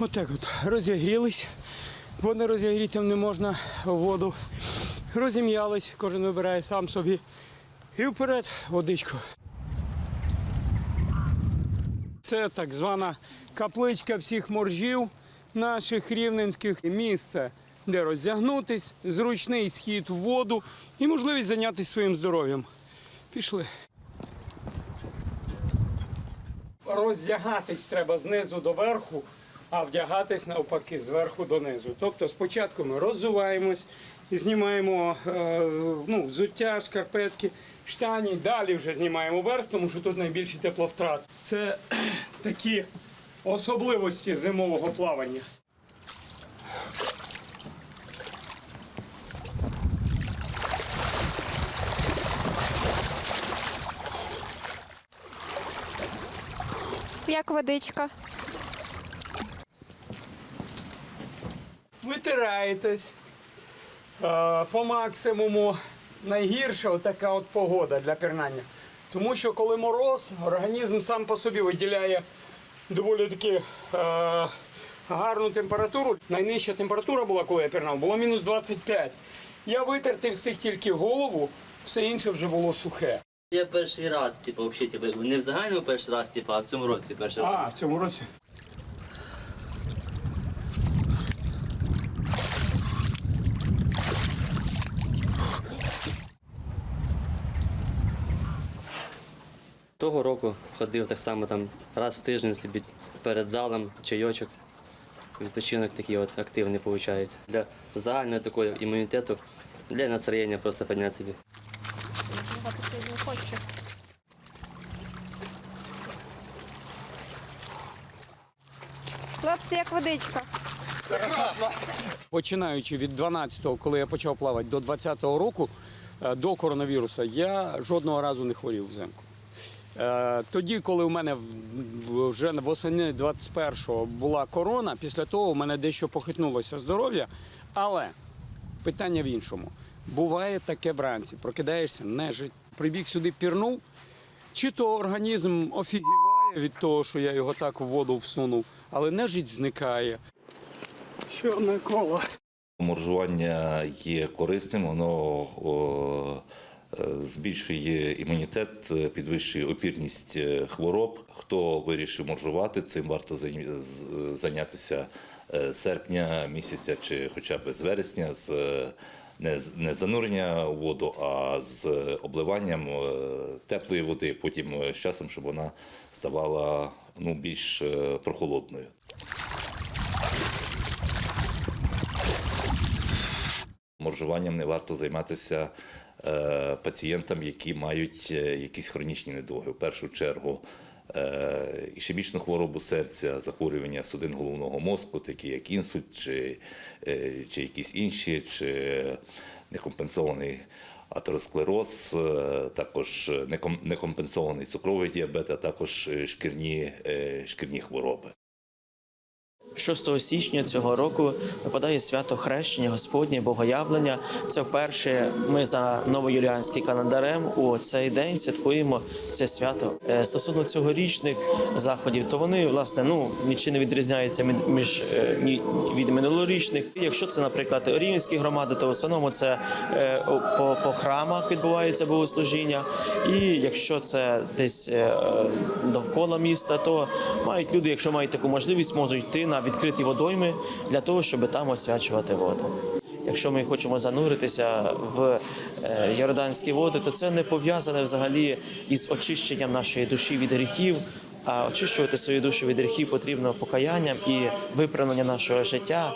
Отак от розігрілись, бо не розігрітим не можна воду. Розім'ялись, кожен вибирає сам собі. І вперед водичку. Це так звана капличка всіх моржів наших рівненських місце, де роздягнутись, зручний схід в воду і можливість зайнятися своїм здоров'ям. Пішли. Роздягатись треба знизу до верху, а вдягатись навпаки зверху донизу. Тобто спочатку ми роззуваємось, знімаємо е, ну, взуття, шкарпетки, штані, далі вже знімаємо верх, тому що тут найбільший тепловтрат. Це такі особливості зимового плавання. Як водичка? Витираєтесь е, по максимуму. Найгірша така от погода для пірнання. Тому що коли мороз, організм сам по собі виділяє доволі таки е, гарну температуру. Найнижча температура була, коли я пірнав, було мінус 25. Я витерти встиг тільки голову, все інше вже було сухе. Я перший раз, типу, взагалі, типу, не в загальному перший раз, типу, а в цьому році перший раз. А, в цьому році. Того року ходив так само там раз в тиждень собі перед залом, чайочок. Відпочинок такий от активний виходить. Для загального такого імунітету, для настроєння просто підняти собі. Хлопці, як водичка? Починаючи від 12-го, коли я почав плавати, до 20-го року, е, до коронавірусу, я жодного разу не хворів взимку. Е, Тоді, коли в мене вже восени 21-го була корона, після того в мене дещо похитнулося здоров'я. Але питання в іншому. Буває таке вранці, прокидаєшся, нежить. Прибіг сюди, пірнув, чи то організм офігіває від того, що я його так в воду всунув, але нежить зникає. Чорне коло. Моржування є корисним, воно о, збільшує імунітет, підвищує опірність е, хвороб. Хто вирішив моржувати, цим варто зайнятися е, серпня місяця чи хоча б з вересня, з е, не, занурення у воду, а з обливанням теплої води, потім з часом, щоб вона ставала ну, більш прохолодною. Моржуванням не варто займатися е, пацієнтам, які мають е, якісь хронічні недуги. В першу чергу е, ішемічну хворобу серця, захворювання судин головного мозку, такі як інсульт, чи, чи якісь інші, чи некомпенсований атеросклероз, також некомпенсований цукровий діабет, а також шкірні, шкірні хвороби. 6 січня цього року випадає свято хрещення Господнє Богоявлення. Це вперше ми за новоюліанським календарем у цей день святкуємо це свято. Е, Стосовно цьогорічних заходів, то вони власне ну нічим не відрізняються між е, від минулорічних. Якщо це, наприклад, рівненські громади, то в основному це е, по, по храмах відбувається богослужіння. І якщо це десь довкола міста, то мають люди, якщо мають таку можливість, можуть йти на відкриті водойми для того, щоб там освячувати воду. Якщо ми хочемо зануритися в е, йорданські води, то це не пов'язане взагалі із очищенням нашої душі від гріхів. А очищувати свою душу від гріхів потрібно покаянням і виправлення нашого життя.